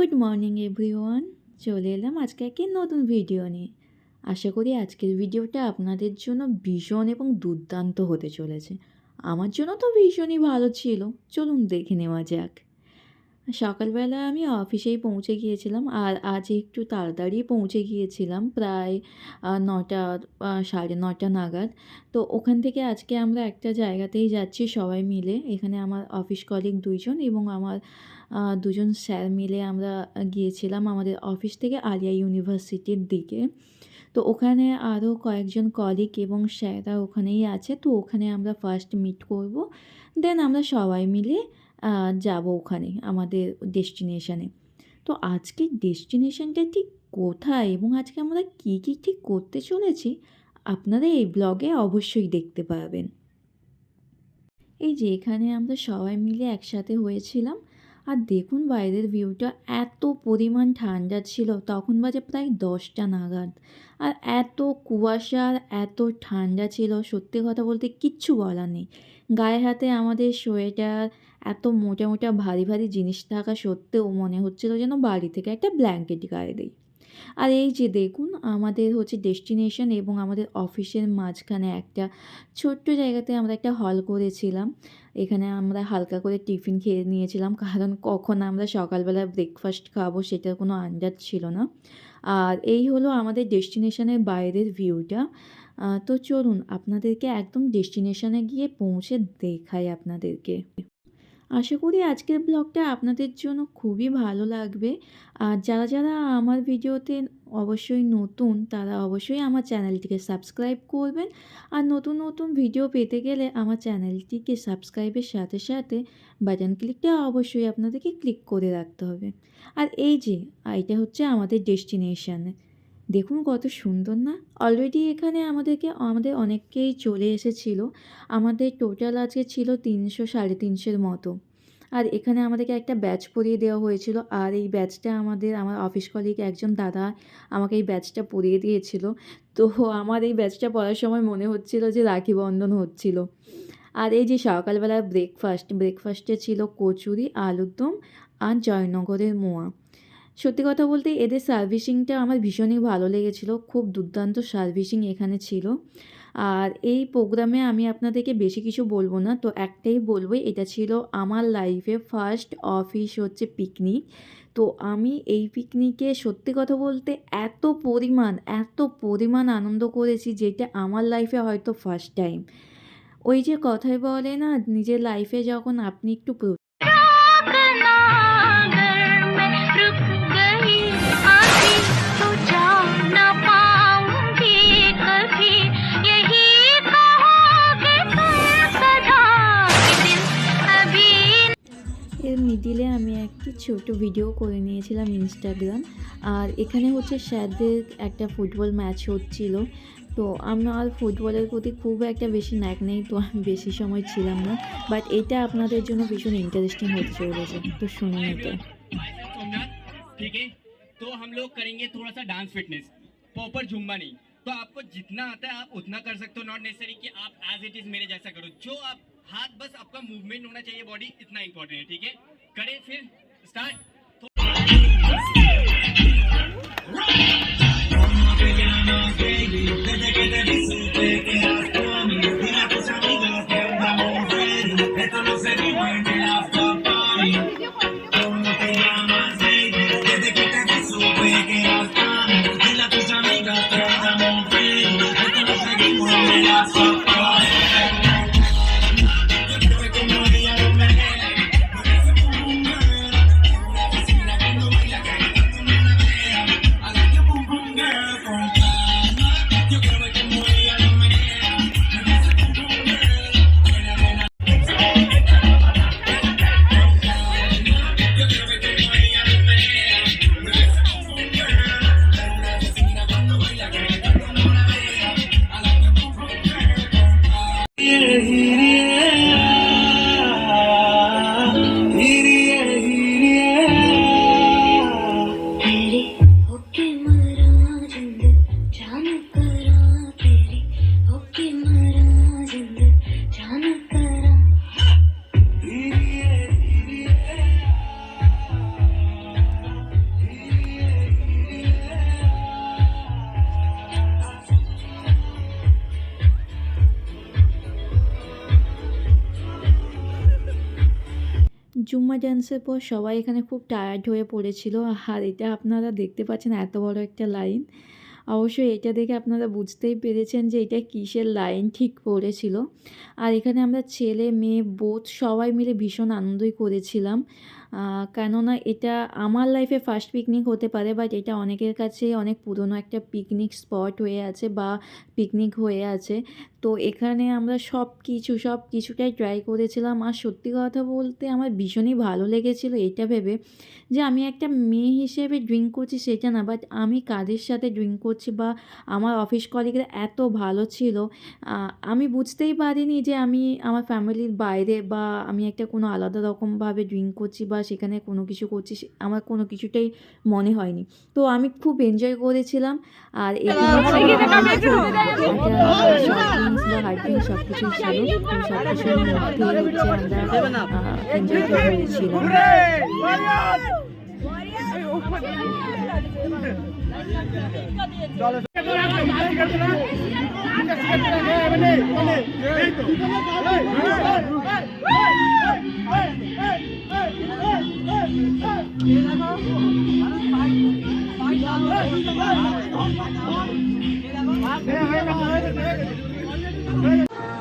Good morning everyone চলে এলাম আজকে একটি নতুন ভিডিও নিয়ে। আশা করি আজকের ভিডিওটা আপনাদের জন্য ভীষণ এবং দুর্দান্ত হতে চলেছে। আমার জন্য তো ভীষণই ভালো ছিল। চলুন দেখে নেওয়া যাক। সকালবেলা আমি অফিসেই পৌঁছে গিয়েছিলাম আর আজ একটু তাড়াতাড়ি পৌঁছে গিয়েছিলাম প্রায় নটা সাড়ে নটা নাগাদ। তো ওখান থেকে আজকে আমরা একটা জায়গাতেই যাচ্ছি সবাই মিলে। এখানে আমার অফিস কলিগ দুইজন এবং আমার দুজন স্যার মিলে আমরা গিয়েছিলাম আমাদের অফিস থেকে আলিয়া ইউনিভার্সিটির দিকে। তো ওখানে আরও কয়েকজন কলিগ এবং স্যাররা ওখানেই আছে, তো ওখানে আমরা ফার্স্ট মিট করব দেন আমরা সবাই মিলে যাব ওখানে আমাদের ডেস্টিনেশানে তো আজকের ডেস্টিনেশনটা ঠিক কোথায় এবং আজকে আমরা কী কী, ঠিক করতে চলেছি, আপনারা এই ব্লগে অবশ্যই দেখতে পাবেন এই যে এখানে আমরা সবাই মিলে একসাথে হয়েছিলাম আর দেখুন বাইরের ভিউটা এত পরিমাণ ঠান্ডা ছিল, তখন বাজে প্রায় দশটা নাগাদ। আর এত কুয়াশা আর এত ঠান্ডা ছিল, সত্যি কথা বলতে কিচ্ছু বলার নেই। গায়ে হাতে আমাদের সোয়েটার, এত মোটা মোটা ভারী ভারী জিনিস থাকা সত্ত্বেও মনে হচ্ছিল যেন বাড়ি থেকে একটা ব্ল্যাঙ্কেট গায়ে দিই। আর এই যে দেখুন, আমাদের হচ্ছে ডেস্টিনেশন এবং আমাদের অফিসের মাঝখানে একটা ছোট্ট জায়গাতে আমরা একটা হল করেছিলাম। এখানে আমরা হালকা করে টিফিন খেয়ে নিয়েছিলাম, কারণ কখন আমরা সকালবেলা ব্রেকফাস্ট খাব সেটার কোনো আন্দাজ ছিল না। আর এই হলো আমাদের ডেস্টিনেশনের বাইরের ভিউটা তো চলুন, আপনাদেরকে একদম ডেস্টিনেশনে গিয়ে পৌঁছে দেখাই আপনাদেরকে। আশা করি আজকের ব্লগটা আপনাদের জন্য খুবই ভালো লাগবে। আর যারা যারা আমার ভিডিওতে অবশ্যই নতুন, তারা অবশ্যই আমার চ্যানেলটিকে সাবস্ক্রাইব করবেন। আর নতুন নতুন ভিডিও পেতে গেলে আমার চ্যানেলটিকে সাবস্ক্রাইবের সাথে সাথে বাটন ক্লিকটা অবশ্যই আপনাদেরকে ক্লিক করে রাখতে হবে। আর এই যে এটা হচ্ছে আমাদের ডেস্টিনেশন। দেখুন কত সুন্দর না? অলরেডি এখানে আমাদেরকে, আমাদের অনেককেই চলে এসেছিল। আমাদের টোটাল আজকে ছিল তিনশো সাড়ে তিনশোর মতো। আর এখানে আমাদেরকে একটা ব্যাচ পরিয়ে দেওয়া হয়েছিল। আর এই ব্যাচটা আমাদের, আমার অফিস কলিগ একজন দাদা আমাকে এই ব্যাচটা পরিয়ে দিয়েছিল। তো আমার এই ব্যাচটা পড়ার সময় মনে হচ্ছিল যে রাখি বন্ধন হচ্ছিল। আর এই যে সকালবেলা ব্রেকফাস্ট ব্রেকফাস্টে ছিল কচুরি আলুর দম আর জয়নগরের মোয়া। সত্যি কথা বলতে এদের সার্ভিসিংটা আমার ভীষণই ভালো লেগেছিলো, খুব দুর্দান্ত সার্ভিসিং এখানে ছিল। আর এই প্রোগ্রামে আমি আপনাদেরকে বেশি কিছু বলব না, তো একটাই বলব, এটা ছিল আমার লাইফে ফার্স্ট অফিস হচ্ছে পিকনিক। তো আমি এই পিকনিকে সত্যি কথা বলতে এত পরিমাণ এত পরিমাণ আনন্দ করেছি যেটা আমার লাইফে হয়তো ফার্স্ট টাইম। ওই যে কথায় বলে না, নিজের লাইফে যখন আপনি একটু মিডিলে আমি একটি ছোট ভিডিও করে নিয়েছিলাম ইনস্টাগ্রাম আর এখানে হচ্ছে স্যারদের একটা ফুটবল ম্যাচ হচ্ছিল তো আমার ফুটবলের প্রতি খুব একটা বেশি ন্যাক নেই তো আমি বেশি সময় ছিলাম না বাট এটা আপনাদের জন্য ভীষণ ইন্টারেস্টিং হতে চলেছে তো শুনুন এটা सोमनाथ ठीक है तो हम लोग करेंगे थोड़ा सा डांस फिटनेस प्रॉपर झुम्बा नहीं तो आपको जितना आता है आप उतना कर सकते हो नॉट नेसेसरी कि आप एज इट इज मेरे जैसा करो जो आप हाथ बस आपका मूवमेंट होना चाहिए बॉडी इतना इंपॉर्टेंट है ठीक है करें फिर स्टार्ट Esto no জুম্মা ডান্সের পর সবাই এখানে খুব টায়ার্ড হয়ে পড়েছিল। আর এটা আপনারা দেখতে পাচ্ছেন এত বড় একটা লাইন অবশ্যই এটা দেখে আপনারা বুঝতেই পেরেছেন যে এটা কিসের লাইন ঠিক পড়েছিল আর এখানে আমরা ছেলে, মেয়ে বোধ সবাই মিলে ভীষণ আনন্দই করেছিলাম। কেননা এটা আমার লাইফে ফার্স্ট পিকনিক হতে পারে বাট এটা অনেকের কাছে অনেক পুরনো একটা পিকনিক স্পট হয়ে আছে বা পিকনিক হয়ে আছে। তো এখানে আমরা সব কিছু সব কিছুটাই ট্রাই করেছিলাম। আর সত্যি কথা বলতে আমার ভীষণই ভালো লেগেছিল এটা ভেবে যে আমি একটা মেয়ে হিসেবে ড্রিঙ্ক করছি সেটা না বাট আমি কাদের সাথে ড্রিঙ্ক করছি বা আমার অফিস কলিগরা এত ভালো ছিল। আমি বুঝতেই পারিনি যে আমি আমার ফ্যামিলির বাইরে বা আমি একটা কোনো আলাদা রকমভাবে ড্রিঙ্ক করছি বা সেখানে কোনো কিছু করছি আমার কোনো কিছুটাই মনে হয়নি তো আমি খুব এনজয় করেছিলাম আর ড্রিঙ্কস সব কিছুই ছিল সব কিছুর মধ্যে আমরা এনজয় করেছিলাম De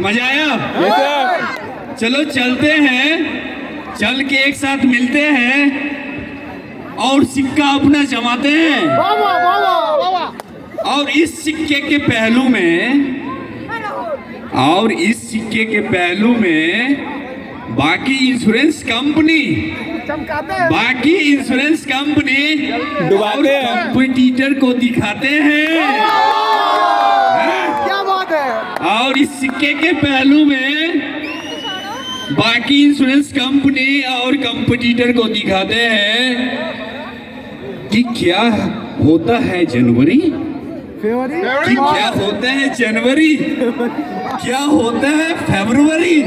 मज़ा आया? चलो चलते हैं। चल के एक साथ मिलते हैं और सिक्का अपना जमाते हैं। और इस सिक्के के पहलू में और इस सिक्के के पहलू में बाकी इंश्योरेंस कंपनी बाकी इंश्योरेंस कंपनी कंपटीटर को दिखाते हैं। इस सिक्के के पहलू में बाकी इंश्योरेंस कंपनी और कंपटीटर को दिखाते हैं कि क्या होता है जनवरी? कि क्या होता है जनवरी? क्या होता है फरवरी?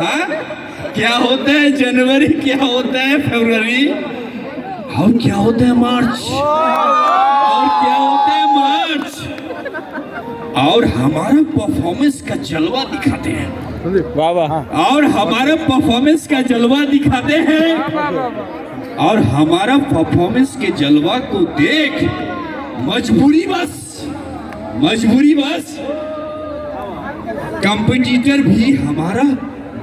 हाँ? क्या होता है जनवरी? क्या होता है फरवरी? और क्या होता है मार्च? और क्या होता है और हमारा परफॉर्मेंस का जलवा दिखाते हैं। वाह वाह। और हमारा परफॉर्मेंस का जलवा दिखाते हैं। और हमारा परफॉर्मेंस के जलवा को देख मजबूरी बस मजबूरी बस। कंपटीटर भी हमारा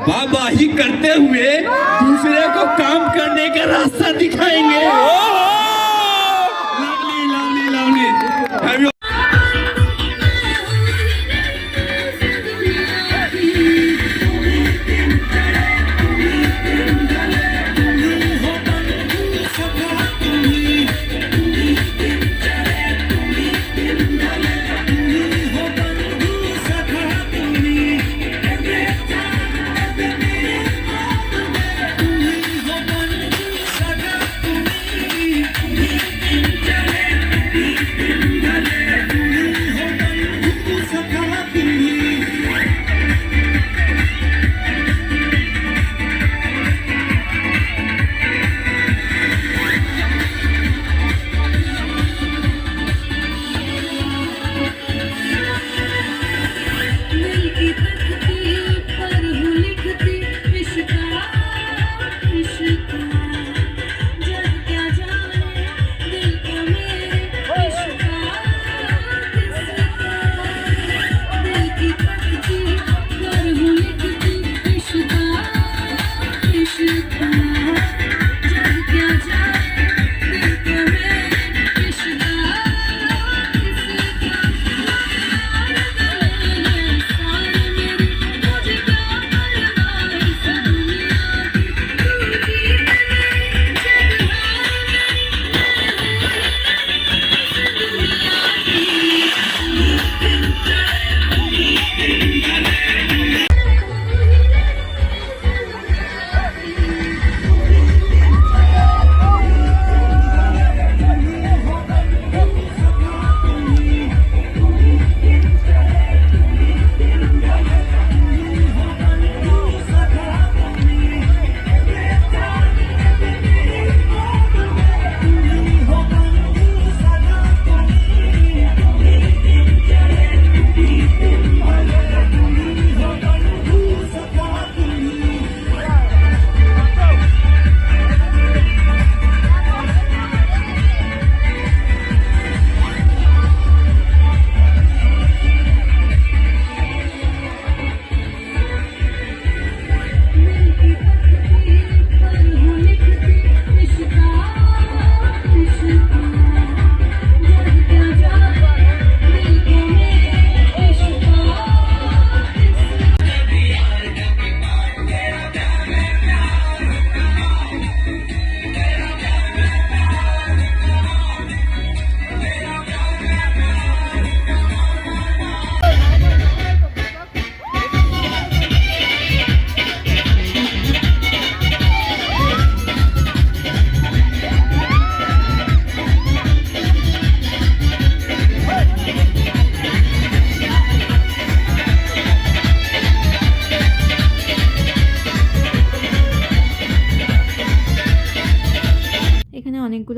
बाबा ही करते हुए दूसरे को काम करने का रास्ता दिखाएँगे। लवली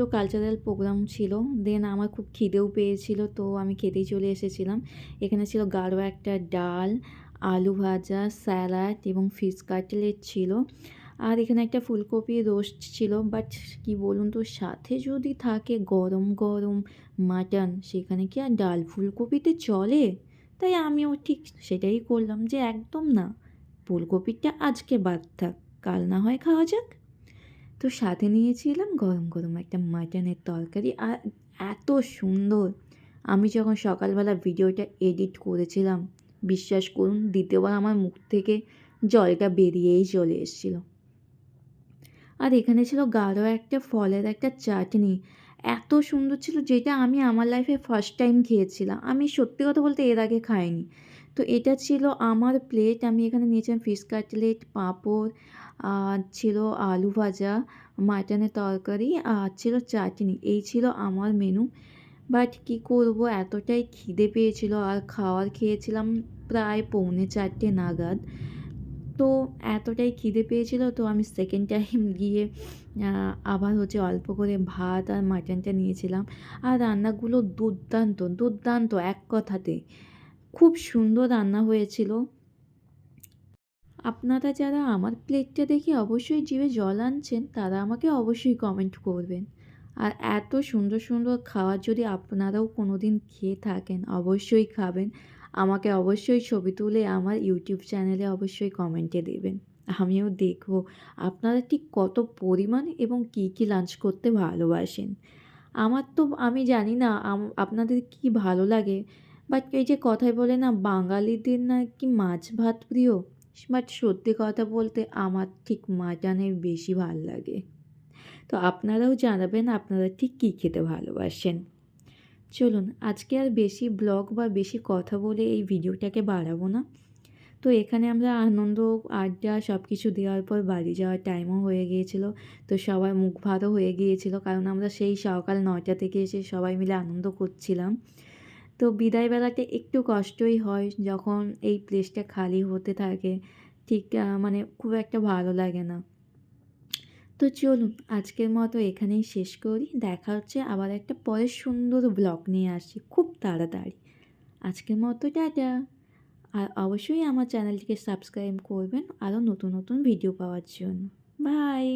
অনেকগুলো কালচারাল প্রোগ্রাম ছিল। দেন আমার খুব খিদেও পেয়েছিল, তো আমি খেতেই চলে এসেছিলাম। এখানে ছিল গাঢ় একটা ডাল, আলু ভাজা স্যালাড এবং ফিশ কাটলেট ছিল। আর এখানে একটা ফুলকপি রোস্ট ছিল বাট কি বলুন তো, সাথে যদি থাকে গরম গরম মাটন সেখানে কি আর ডাল ফুলকপিতে চলে? তাই আমিও ঠিক সেটাই করলাম যে একদম না, ফুলকপিটা আজকে বাদ থাক, কাল না হয় খাওয়া যাক। তো সাথে নিয়েছিলাম গরম গরম একটা মাটনের তরকারি আর এত সুন্দর। আমি যখন সকালবেলা ভিডিওটা এডিট করেছিলাম, বিশ্বাস করুন, দ্বিতীয়বার আমার মুখ থেকে জলটা বেরিয়েই চলে এসেছিল। আর এখানে ছিল গাঢ় একটা ফলের একটা চাটনি। এত সুন্দর ছিল যেটা আমি আমার লাইফে ফার্স্ট টাইম খেয়েছিলাম। আমি সত্যি কথা বলতে এর আগে খাইনি। তো এটা ছিল আমার প্লেট আমি এখানে নিয়েছিলাম ফিশ কাটলেট পাঁপড় আর ছিল আলু ভাজা, মাটনের তরকারি আর ছিল চাটনি। এই ছিল আমার মেনু বাট কী করব? এতটাই খিদে পেয়েছিল আর খাওয়ার খেয়েছিলাম প্রায় পৌনে চারটে নাগাদ। তো এতটাই খিদে পেয়েছিল, তো আমি সেকেন্ড টাইম গিয়ে আবার হচ্ছে অল্প করে ভাত আর মাটনটা নিয়েছিলাম। আর রান্নাগুলো দুর্দান্ত দুর্দান্ত এক কথাতে। খুব সুন্দর রান্না হয়েছিল। আপনারা যারা আমার প্লেটটা দেখে অবশ্যই জিভে জল আনছেন, তারা আমাকে অবশ্যই কমেন্ট করবেন। আর এত সুন্দর সুন্দর খাবার যদি আপনারাও কোনো দিন খেয়ে থাকেন, অবশ্যই খাবেন। আমাকে অবশ্যই ছবি তুলে আমার ইউটিউব চ্যানেলে অবশ্যই কমেন্টে দেবেন। আমিও দেখব আপনারা ঠিক কত পরিমাণ এবং কী কী লাঞ্চ করতে ভালোবাসেন। আমার তো, আমি জানি না আপনাদের কি ভালো লাগে? বাট এই যে কথায় বলে না, বাঙালিদের না কি মাছ ভাত প্রিয়? বাট সত্যি কথা বলতে আমার ঠিক মাটনের বেশি ভালো লাগে। তো আপনারাও জানাবেন আপনারা ঠিক কী খেতে ভালোবাসেন। চলুন, আজকে আর বেশি ব্লগ বা বেশি কথা বলে এই ভিডিওটাকে বাড়াবো না। তো এখানে আমরা আনন্দ, আড্ডা সব কিছু দেওয়ার পর বাড়ি যাওয়ার টাইমও হয়ে গিয়েছিল। তো সবাই মুখ ভাতও হয়ে গিয়েছিল কারণ আমরা সেই সকাল নয়টা থেকে এসে সবাই মিলে আনন্দ করছিলাম। তো বিদায়বেলাতে একটু কষ্টই হয় যখন এই প্লেসটা খালি হতে থাকে। ঠিক মানে খুব একটা ভালো লাগে না। তো চলুন, আজকের মতো এখানেই শেষ করি। দেখা হচ্ছে আবার একটা পরের সুন্দর ব্লগ নিয়ে আসছি খুব তাড়াতাড়ি। আজকের মতো টাটা। আর অবশ্যই আমার চ্যানেলটিকে সাবস্ক্রাইব করবেন আরও নতুন নতুন ভিডিও পাওয়ার জন্য। বাই